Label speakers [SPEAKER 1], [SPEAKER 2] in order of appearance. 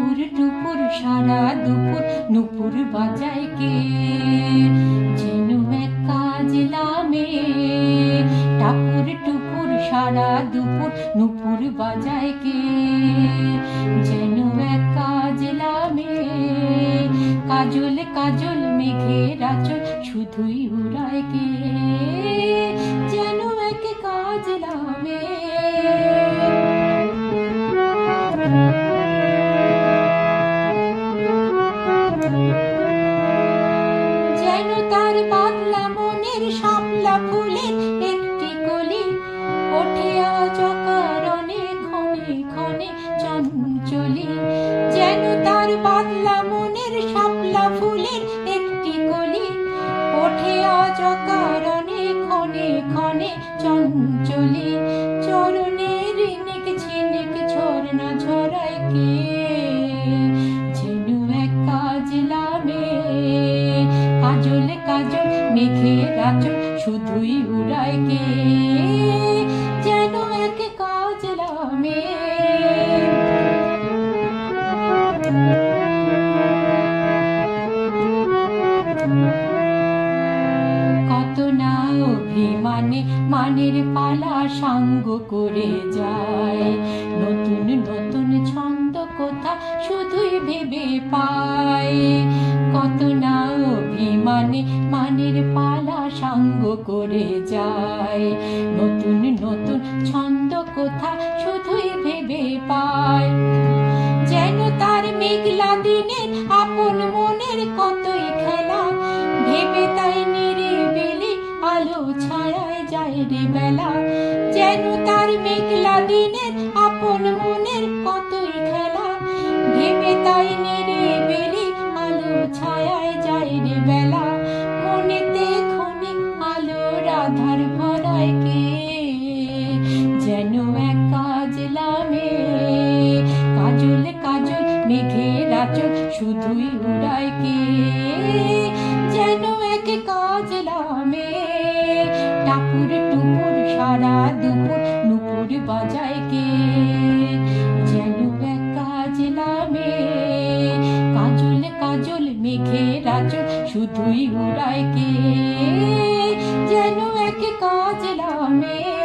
[SPEAKER 1] টাপুর টুপুর, সারা দুপুর, নুপুর বাজায় কে? যেন এক কাজ লামে টাপুর টুপুর, সারা দুপুর, নুপুর বাজায় কে? যেন এক কাজ লামে কাজল কাজল মেঘের আচল শুধুই উড়ায় কে? যেন এক কাজ লামে তার পাতলা মনের শাপলা ফুলের একটি কলি। ওঠে আজ অকারণে, ক্ষণে ক্ষণে চঞ্চলি। যেন তার পাতলা মনের শাপলা ফুলের একটি কলি। ওঠে আজ অকারণে, ক্ষণে ক্ষণে চঞ্চলি। কাজল মেঘের আচল শুধুই উড়ায় কে যেন এক কাজ লামে কত না অভিমানে মানের পালা সাঙ্গ করে যায়। নতুন নতুন ছন্দ কোথা শুধুই ভেবে পায়। সাঙ্গ করে যায়। নতুন নতুন ছন্দ কোথা শুধুই ভেবে পায়। যেন তার মেঘলা দিনের আপন মনের কতই খেলা। ভেবে তাই নিরিবিলি আলো ছায়ায় যায় রে বেলা। যেন তার মেঘলা দিনের আপন রাধার ভরায় কে? যেন এক কাজ লামে কাজল কাজল মেঘের আচল শুধুই উড়ায় কে? যেন এক কাজ লামে টাপুর টুপুর, সারা দুপুর নুপুর বাজায় কে? যেন এক কাজ লামে কাজল কাজল মেঘের আচল শুধুই উড়ায় কে? যেন এক কাজ নামে